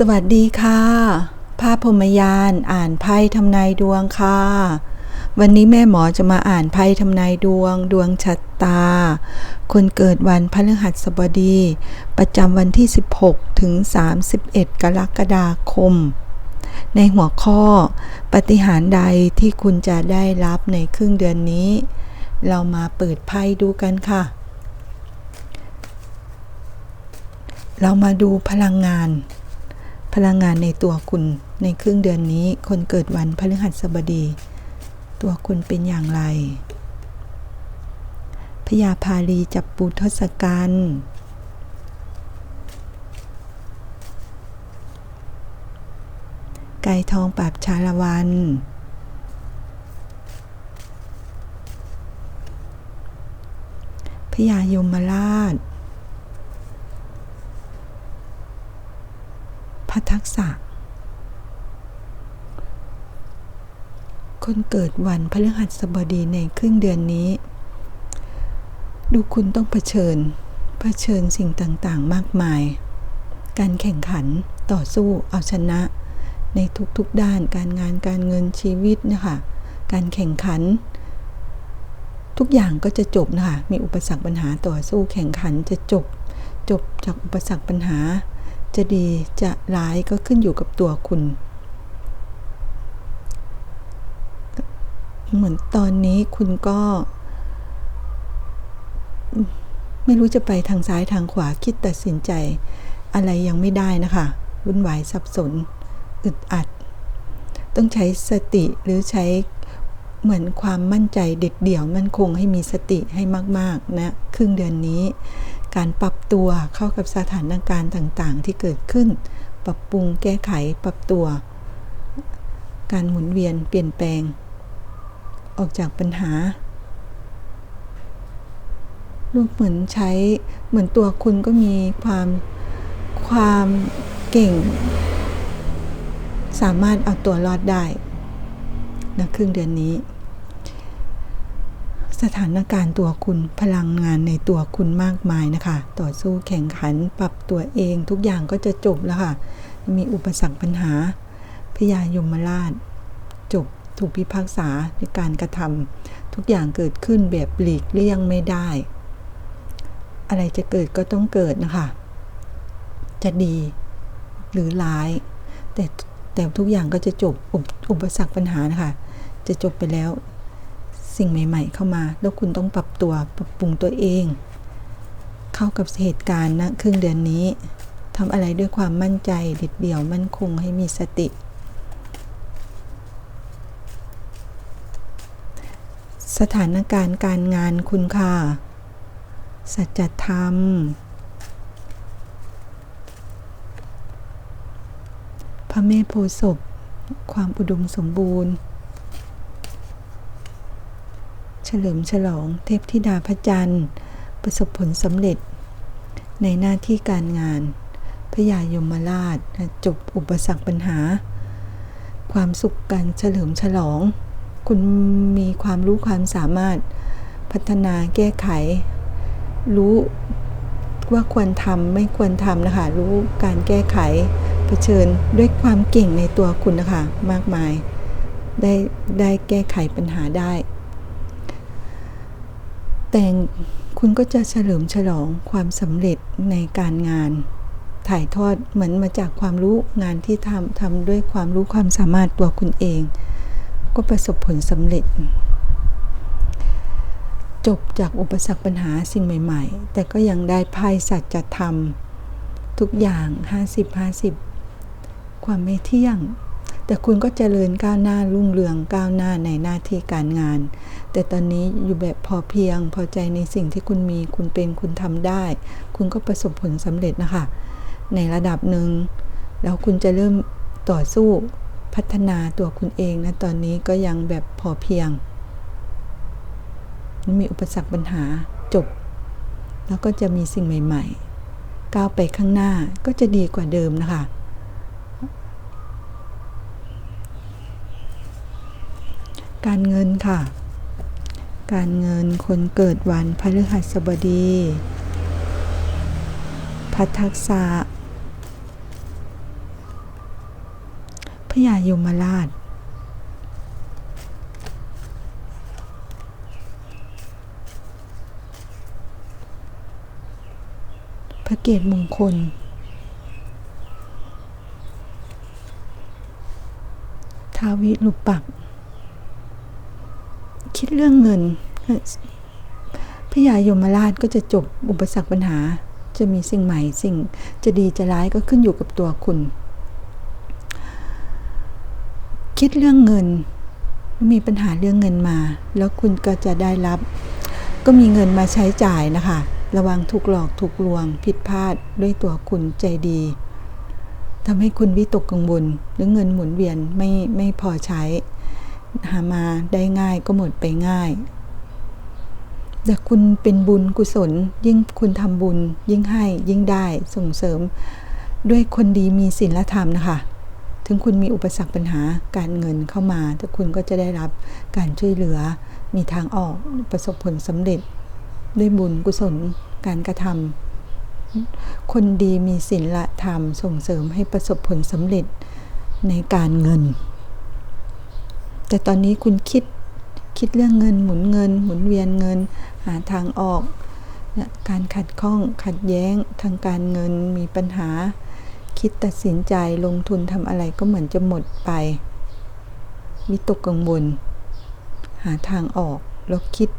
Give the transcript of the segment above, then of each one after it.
สวัสดีค่ะภาพพรมยานอ่านไพ่ทำนายดวงค่ะ วันนี้แม่หมอจะมาอ่านไพ่ทำนายดวง ดวงชะตา คนเกิดวันพฤหัสบดี ประจำวันที่ 16 ถึง 31 กรกฎาคม ในหัวข้อ ปฏิหารใดที่คุณจะได้รับในครึ่งเดือนนี้ เรามาเปิดไพ่ดูกันค่ะ เรามาดูพลังงาน พลังงานในตัวคุณในครึ่งเดือนนี้ คนเกิดวันพฤหัสบดี ตัวคุณเป็นอย่างไรพยาพาลีจับปูทศกัณฐ์ไก่ทองปราบชาละวัน พยายมราช พัทักษะ คนเกิดวันพฤหัสบดีในครึ่งเดือนนี้ ดูคุณต้องเผชิญ เผชิญสิ่งต่างๆ มากมาย การแข่งขันต่อสู้เอาชนะ ในทุกๆด้านการงานการเงินชีวิตนะคะการแข่งขัน ทุกอย่างก็จะจบนะคะมีอุปสรรคปัญหาต่อสู้แข่งขันจะจบจบจากอุปสรรคปัญหา จะดีจะร้ายก็ขึ้นอยู่กับตัวคุณ เหมือนตอนนี้คุณก็ ไม่รู้จะไปทางซ้ายทางขวาคิดตัดสินใจ อะไรยังไม่ได้นะคะวุ่นวายสับสน อึดอัด ต้องใช้สติหรือใช้เหมือนความมั่นใจเด็ดเดี่ยวมั่นคงให้มีสติให้มาก ๆ นะ ครึ่งเดือนนี้ การปรับตัวเข้ากับสถานการณ์ต่างๆ ที่เกิดขึ้น ปรับปรุงแก้ไขปรับตัว การหมุนเวียนเปลี่ยนแปลง ออกจากปัญหา ลูกเหมือนใช้เหมือนตัวคุณก็มีความความเก่ง สามารถเอาตัวรอดได้นะครึ่งเดือนนี้ สถานการณ์ตัวคุณพลังงานในตัวคุณมากมายนะคะ ต่อสู้แข่งขันปรับตัวเองทุกอย่างก็จะจบแล้วค่ะ มีอุปสรรคปัญหาพยายมราช จบถูกพิพากษาในการกระทำทุกอย่างเกิดขึ้นแบบหลีกเลี่ยงไม่ได้ อะไรจะเกิดก็ต้องเกิดนะคะ จะดีหรือร้าย แต่แต่ทุกอย่างก็จะจบอุปอุปสรรคปัญหานะคะ จะจบไปแล้ว สิ่งใหม่ ๆ เข้ามา แล้วคุณต้องปรับตัวปรับปรุงตัวเอง เข้ากับเหตุการณ์นะครึ่งเดือนนี้ทำอะไรด้วยความมั่นใจเด็ดเดี่ยวมั่นคงให้มีสติ สถานการณ์การงานคุณค่าสัจธรรม พระแม่โพศพความอุดมสมบูรณ์ เฉลิมฉลองเทพธิดาพระจันทร์ ประสบผลสำเร็จ ในหน้าที่การงาน พระยายมราชจบอุปสรรคปัญหา ความสุขการเฉลิมฉลอง คุณมีความรู้ความสามารถพัฒนาแก้ไข รู้ว่าควรทำไม่ควรทำนะคะ รู้การแก้ไขเผชิญด้วยความเก่งในตัวคุณนะคะ มากมาย ได้ได้แก้ไขปัญหาได้ แต่คุณก็จะเฉลิมฉลองความสำเร็จในการงาน ถ่ายทอดเหมือนมาจากความรู้งานที่ทำทำด้วยความรู้ความสามารถตัวคุณเอง ก็ประสบผลสำเร็จ จบจากอุปสรรคปัญหาสิ่งใหม่ ๆ แต่ก็ยังได้ไพ่สัจธรรม ทุกอย่าง 50-50 ความไม่เที่ยง แต่คุณก็เจริญก้าวหน้ารุ่งเรืองก้าวหน้าในหน้าที่การงาน แต่ตอนนี้อยู่แบบพอเพียง พอใจในสิ่งที่คุณมี คุณเป็นคุณทำได้ คุณก็ประสบผลสำเร็จนะคะ ในระดับหนึ่ง แล้วคุณจะเริ่มต่อสู้พัฒนาตัวคุณเองนะ ตอนนี้ก็ยังแบบพอเพียงมีอุปสรรคปัญหาจบ แล้วก็จะมีสิ่งใหม่ ๆ ก้าวไปข้างหน้าก็จะดีกว่าเดิมนะคะการเงินค่ะ การเงินคนเกิดวันพฤหัสบดี พัทักษะพญายมราช พระเกตมงคล ทาวิลุปัก คิดเรื่องเงินพญายมราชก็จะจบอุปสรรคปัญหา จะมีสิ่งใหม่สิ่งจะดีจะร้ายก็ขึ้นอยู่กับตัวคุณ คิดเรื่องเงิน มีปัญหาเรื่องเงินมา แล้วคุณก็จะได้รับ ก็มีเงินมาใช้จ่ายนะคะ ระวังถูกหลอกถูกลวง ผิดพลาดด้วยตัวคุณใจดีทำให้คุณวิตกกังวลหรือเงินหมุนเวียนไม่ไม่พอใช้ หามาได้ง่ายก็หมดไปง่าย แต่คุณเป็นบุญกุศล ยิ่งคุณทำบุญ ยิ่งให้ยิ่งได้ส่งเสริม ด้วยคนดีมีศีลธรรมนะคะ ถึงคุณมีอุปสรรคปัญหาการเงินเข้ามา แต่คุณก็จะได้รับการช่วยเหลือ มีทางออกประสบผลสำเร็จ ด้วยบุญกุศลการกระทำคนดีมีศีลธรรมส่งเสริมให้ประสบผลสำเร็จในการเงิน แต่ตอนนี้คุณคิดคิดเรื่องเงินหมุนเงิน หมุนเวียนเงิน หาทางออก การขัดข้องขัดแย้งทางการเงินมีปัญหา คิดตัดสินใจลงทุนทำอะไรก็เหมือนจะหมดไปวิตกกังวล หาทางออกแล้วคิด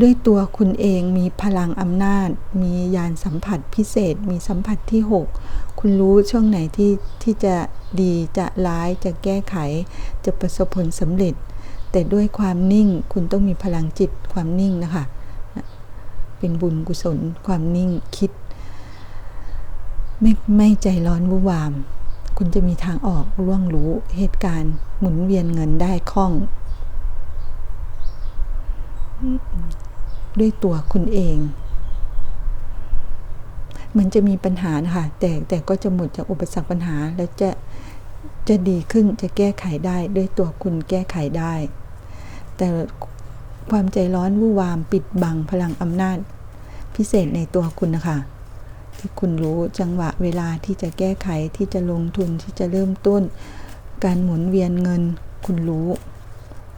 ด้วยตัวคุณเองมีพลังอำนาจ มียานสัมผัสพิเศษ มีสัมผัสที่ 6 คุณรู้ช่วงไหนที่ที่จะดีจะร้ายจะแก้ไข จะประสบผลสำเร็จ แต่ด้วยความนิ่งคุณต้องมีพลังจิตความนิ่งนะคะ เป็นบุญกุศลความนิ่งคิด ไม่ไม่ใจร้อนวุ่วาม คุณจะมีทางออกร่วงรู้เหตุการณ์หมุนเวียนเงินได้คล่อง ด้วยตัวคุณเอง มันจะมีปัญหานะคะแต่แต่ก็จะหมดจากอุปสรรคปัญหาแล้วจะจะดีขึ้นจะแก้ไขได้ด้วยตัวคุณแก้ไขได้ แต่ความใจร้อนวู่วามปิดบังพลังอำนาจ พิเศษในตัวคุณนะคะที่คุณรู้จังหวะเวลาที่จะแก้ไขที่จะลงทุนที่จะเริ่มต้น การหมุนเวียนเงิน คุณรู้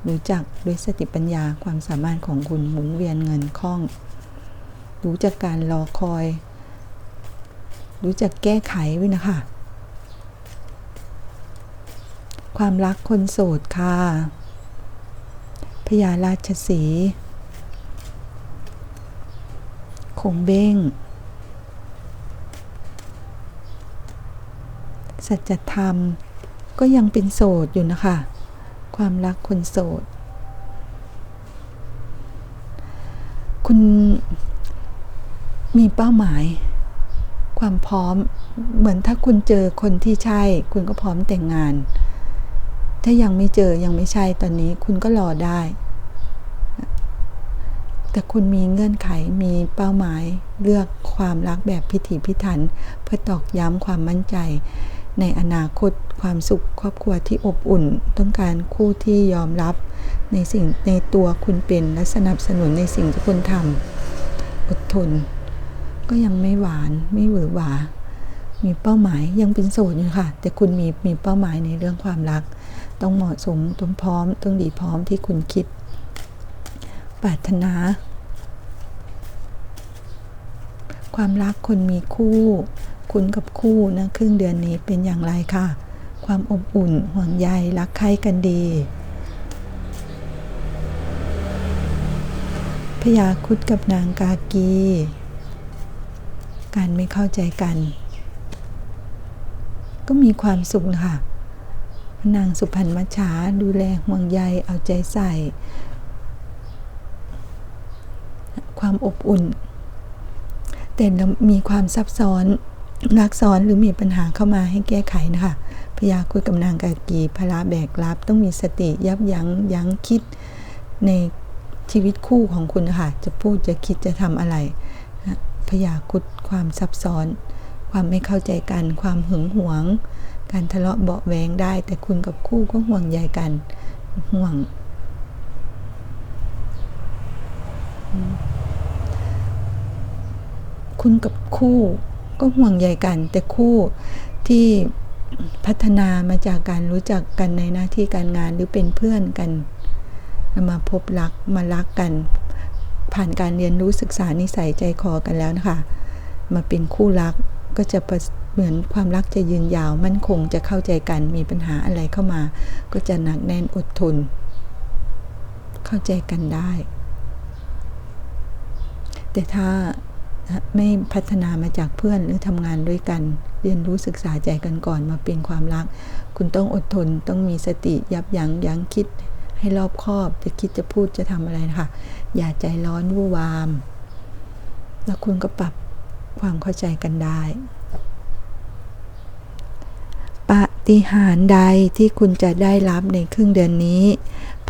รู้จักด้วยสติปัญญาความสามารถของคุณหมุนเวียนเงินคล่อง รู้จักการรอคอย รู้จักแก้ไขไว้นะคะ ความรักคนโสดค่ะพญาราชสีคงเบ้ง สัจธรรมก็ยังเป็นโสดอยู่นะคะ ความรักคนโสด คุณมีเป้าหมาย ความพร้อมเหมือนถ้าคุณเจอคนที่ใช่ คุณก็พร้อมแต่งงาน ถ้ายังไม่เจอยังไม่ใช่ตอนนี้คุณก็รอได้ แต่คุณมีเงื่อนไขมีเป้าหมายเลือกความรักแบบพิถีพิถัน เพื่อตอกย้ำความมั่นใจ ในอนาคตความสุขครอบครัวที่อบอุ่น ต้องการคู่ที่ยอมรับในสิ่งในตัวคุณเป็นและสนับสนุนในสิ่งที่คุณทำอดทน ก็ยังไม่หวานไม่หวือหวา มีเป้าหมายยังเป็นโสดอยู่ค่ะ แต่คุณมีมีเป้าหมายในเรื่องความรัก ต้องเหมาะสมต้องพร้อม ต้องดีพร้อมที่คุณคิดปรารถนาความรักคนมีคู่ คุณกับคู่นะครึ่งเดือนนี้เป็นอย่างไรคะความอบอุ่นห่วงใยรักใคร่กันดีพยาคุดกับนางกากี การไม่เข้าใจกัน ก็มีความสุขนะคะนางสุพรรณมัชชาดูแลห่วงใยเอาใจใส่ ความอบอุ่น แต่มีความซับซ้อน รักซ้อนหรือมีปัญหาเข้ามาให้แก้ไขนะคะพยาคุยกับนางกากีพระแบกรับ ต้องมีสติยับยั้งยั้งคิดในชีวิตคู่ของคุณนะคะจะพูดจะคิดจะทำอะไรพยาคุดความซับซ้อน ความไม่เข้าใจกัน ความหึงหวง การทะเลาะเบาแวงได้ แต่คุณกับคู่ก็ห่วงใยกันห่วง คุณกับคู่ ก็ห่วงใยกัน แต่คู่ที่พัฒนามาจากการรู้จักกันในหน้าที่การงานหรือเป็นเพื่อนกัน มาพบรักมารักกัน ผ่านการเรียนรู้ศึกษานิสัยใจคอกันแล้วนะคะ มาเป็นคู่รักก็จะเหมือนความรักจะยืนยาวมั่นคงจะเข้าใจกันมีปัญหาอะไรเข้ามา ก็จะหนักแน่นอดทน เข้าใจกันได้ แต่ถ้า ไม่พัฒนามาจากเพื่อนหรือทำงานด้วยกัน เรียนรู้ศึกษาใจกันก่อนมาเป็นความรัก คุณต้องอดทนต้องมีสติยับยั้งยั้งคิด ให้รอบคอบจะคิดจะพูดจะทำอะไรนะคะอย่าใจร้อนวู่วาม แล้วคุณก็ปรับความเข้าใจกันได้ปาฏิหาริย์ใดที่คุณจะได้รับในครึ่งเดือนนี้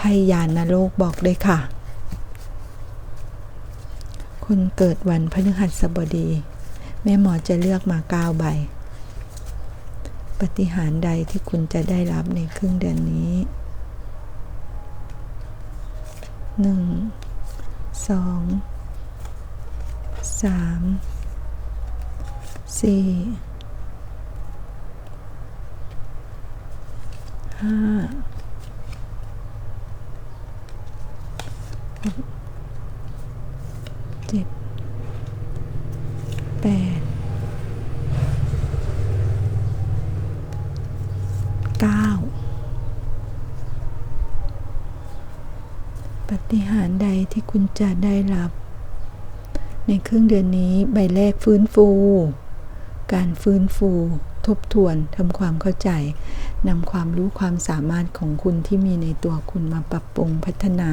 พยานนโลกบอกเลยค่ะ คนเกิดวันพฤหัสบดี แม่หมอจะเลือกมาเก้าใบ ปฏิหารใดที่คุณจะได้รับในครึ่งเดือนนี้หนึ่งสองสามสี่ห้าเจ็ดแปดเก้าปฏิหารใดที่คุณ จะได้รับ ในครึ่งเดือนนี้ใบแรกฟื้นฟู การฟื้นฟูทบทวนทำความเข้าใจนำความรู้ความสามารถของคุณที่มีในตัวคุณมาปรับปรุงพัฒนา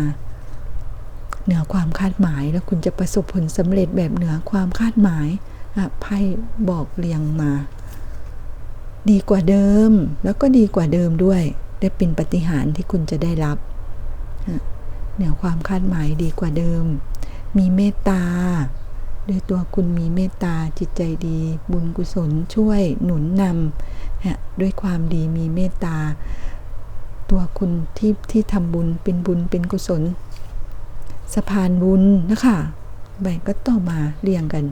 เหนือความคาดหมายแล้วคุณจะประสบผลสำเร็จแบบเหนือความคาดหมายไพ่บอกเรียงมา ดีกว่าเดิมแล้วก็ดีกว่าเดิมด้วย ได้เป็นปฏิหารที่คุณจะได้รับ เหนือความคาดหมายดีกว่าเดิม มีเมตตาด้วยตัวคุณมีเมตตาจิตใจดี บุญกุศลช่วยหนุนนำด้วยความดีมีเมตตา ตัวคุณที่ที่ทำบุญเป็นบุญเป็นกุศล สะพานบุญนะคะแบ่งก็ต่อมาเรียงกัน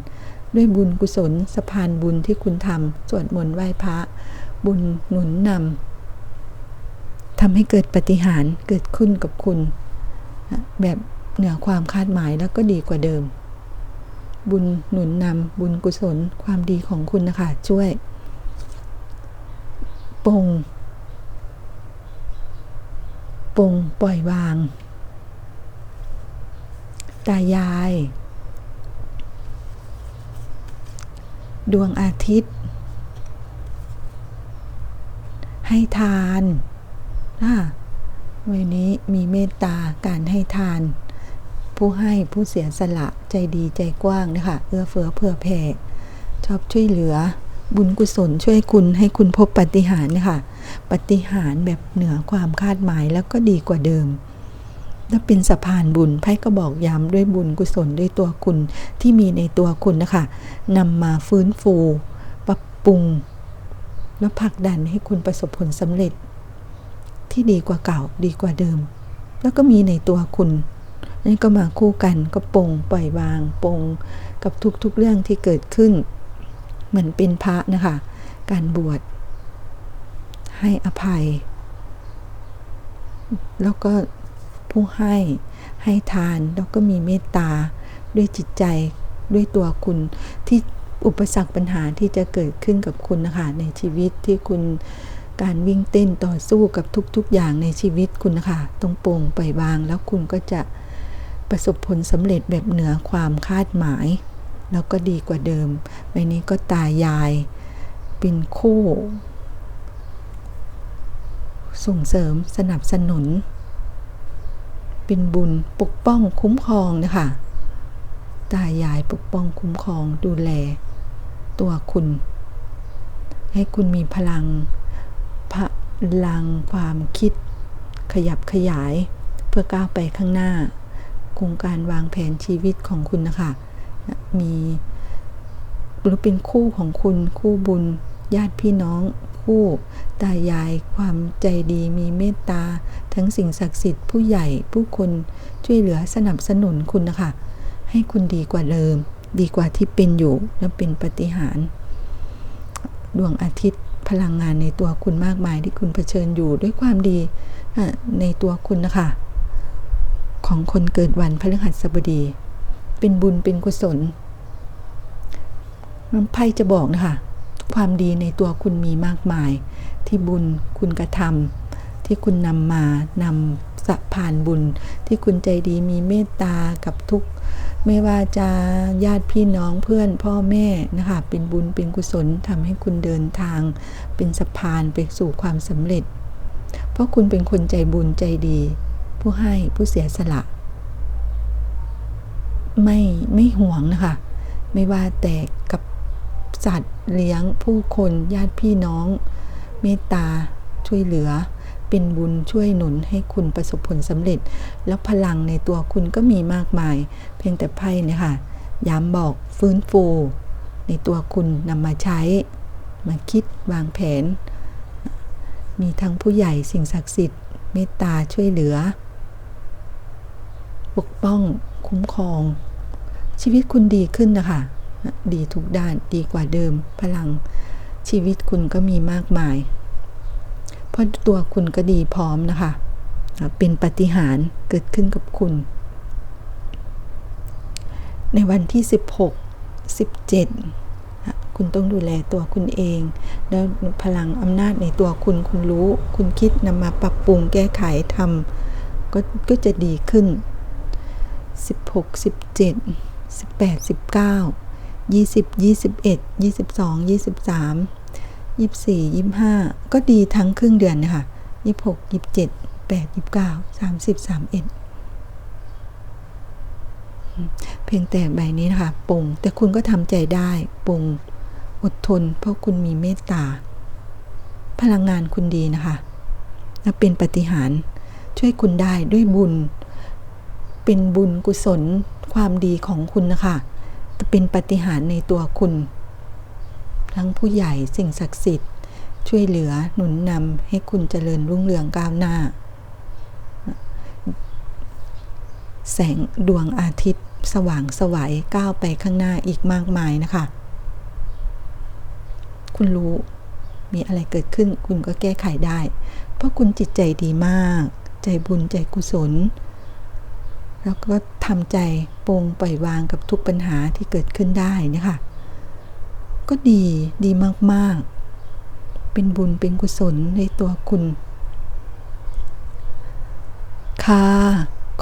ด้วยบุญกุศลสะพานบุญที่คุณทำสวดมนต์ไหว้พระ บุญหนุนนำทำให้เกิดปฏิหารเกิดขึ้นกับคุณ แบบเหนือความคาดหมายแล้วก็ดีกว่าเดิม บุญหนุนนำบุญกุศลความดีของคุณนะคะ ช่วยปงปงปล่อยวาง ตายาย ดวงอาทิตย์ ให้ทานอ่า วันนี้มีเมตตาการให้ทาน ผู้ให้ผู้เสียสละใจดีใจกว้างนะคะเอื้อเฟื้อเผื่อแผ่ชอบช่วยเหลือ บุญกุศลช่วยคุณให้คุณพบปฏิหารนะคะปฏิหารแบบเหนือความคาดหมายแล้วก็ดีกว่าเดิมและเป็นสะพานบุญไพ่ก็บอกย้ำด้วยบุญกุศลด้วยตัวคุณที่มีในตัวคุณนะคะนำมาฟื้นฟู ปรับปรุง และผลักดันให้คุณประสบผลสำเร็จ ที่ดีกว่าเก่าดีกว่าเดิม แล้วก็มีในตัวคุณนั่นก็มาคู่กันก็ปงปล่อยวางปงกับทุกๆเรื่องที่เกิดขึ้น เหมือนเป็นพระนะคะ การบวชให้อภัย แล้วก็ผู้ให้ให้ทานแล้วก็มีเมตตาด้วยจิตใจด้วยตัวคุณที่อุปสรรคปัญหาที่จะเกิดขึ้นกับคุณนะคะในชีวิตที่คุณ การวิ่งเต้นต่อสู้กับทุกๆอย่างในชีวิตคุณนะคะตรงโปร่งปล่อยวางแล้วคุณก็จะประสบผลสำเร็จแบบเหนือความคาดหมาย แล้วก็ดีกว่าเดิมใบนี้ก็ตายายเป็นคู่ ส่งเสริมสนับสนุน เป็นบุญปกป้องคุ้มครองนะคะตายายปกป้องคุ้มครองดูแล ตัวคุณ ให้คุณมีพลัง พลังความคิด ขยับขยาย เพื่อก้าวไปข้างหน้า โครงการวางแผนชีวิตของคุณนะคะ มีหรือเป็นคู่ของคุณคู่บุญ ญาติพี่น้อง คู่ตายาย ความใจดีมีเมตตา ทั้งสิ่งศักดิ์สิทธิ์ผู้ใหญ่ผู้คนช่วยเหลือสนับสนุนคุณนะคะ ให้คุณดีกว่าเดิม ดีกว่าที่เป็นอยู่และเป็นปฏิหารดวงอาทิตย์ พลังงานในตัวคุณมากมายที่คุณเผชิญอยู่ด้วยความดีในตัวคุณนะคะ ของคนเกิดวันพฤหัสบดี เป็นบุญเป็นกุศลน้ำไพ่จะบอกนะคะ ความดีในตัวคุณมีมากมาย ที่บุญคุณกระทำที่คุณนำมานำสะผ่านบุญ ที่คุณใจดีมีเมตตากับทุก ไม่ว่าจะญาติพี่น้องเพื่อนพ่อแม่นะคะ เป็นบุญเป็นกุศลทำให้คุณเดินทาง เป็นสะพานไปสู่ความสำเร็จ เพราะคุณเป็นคนใจบุญใจดี ผู้ให้ผู้เสียสละ ไม่ไม่ห่วงนะคะ ไม่ว่าแต่กับสัตว์เลี้ยงผู้คนญาติพี่น้อง เมตตาช่วยเหลือ เป็นบุญช่วยหนุนให้คุณประสบผลสำเร็จ แล้วพลังในตัวคุณก็มีมากมาย เพียงแต่ไพ่เนี่ยค่ะ ย้ำบอกฟื้นฟู ในตัวคุณนำมาใช้ มาคิดวางแผน มีทั้งผู้ใหญ่สิ่งศักดิ์สิทธิ์เมตตาช่วยเหลือ ปกป้องคุ้มครอง ชีวิตคุณดีขึ้นนะคะ ดีทุกด้านดีกว่าเดิม พลังชีวิตคุณก็มีมากมาย เพราะตัวคุณก็ดีพร้อมนะคะ เป็นปฏิหารเกิดขึ้นกับคุณ ในวันที่ 16 17 คุณต้องดูแลตัวคุณเอง แล้วพลังอำนาจในตัวคุณคุณรู้ คุณคิดนำมาปรับปรุงแก้ไขทำก็ก็จะดีขึ้น 16 17 18 19ยี่สิบยี่สิบเอ็ด ยี่สิบสองยี่สิบห้าก็ดีทั้งครึ่งเดือนนะคะยี่สิบหกยี่สิบเจ็ดแปดยี่สิบเก้าสามสิบสามเอ็ดเพียงแต่ใบนี้นะคะปงแต่คุณก็ทำใจได้ปงอดทน เพราะคุณมีเมตตา พลังงานคุณดีนะคะและเป็นปฏิหารช่วยคุณได้ด้วยบุญ เป็นบุญกุศลความดีของคุณนะคะเป็นปฏิหารในตัวคุณ ทั้งผู้ใหญ่สิ่งศักดิ์สิทธิ์ ช่วยเหลือหนุนนำให้คุณเจริญรุ่งเรืองก้าวหน้า แสงดวงอาทิตย์สว่างสวัยก้าวไปข้างหน้าอีกมากมายนะคะ คุณรู้มีอะไรเกิดขึ้นคุณก็แก้ไขได้ เพราะคุณจิตใจดีมาก ใจบุญใจกุศล แล้วก็ทำใจปรงปล่อยวางกับทุกปัญหาที่เกิดขึ้นได้นะคะ ก็ดีดีมากๆ เป็นบุญเป็นกุศลในตัวคุณ ค่ะ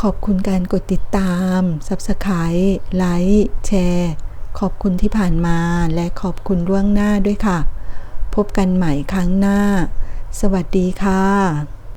ขอบคุณการกดติดตาม Subscribe ไลค์แชร์ ขอบคุณที่ผ่านมาและขอบคุณล่วงหน้าด้วยค่ะ พบกันใหม่ครั้งหน้า สวัสดีค่ะ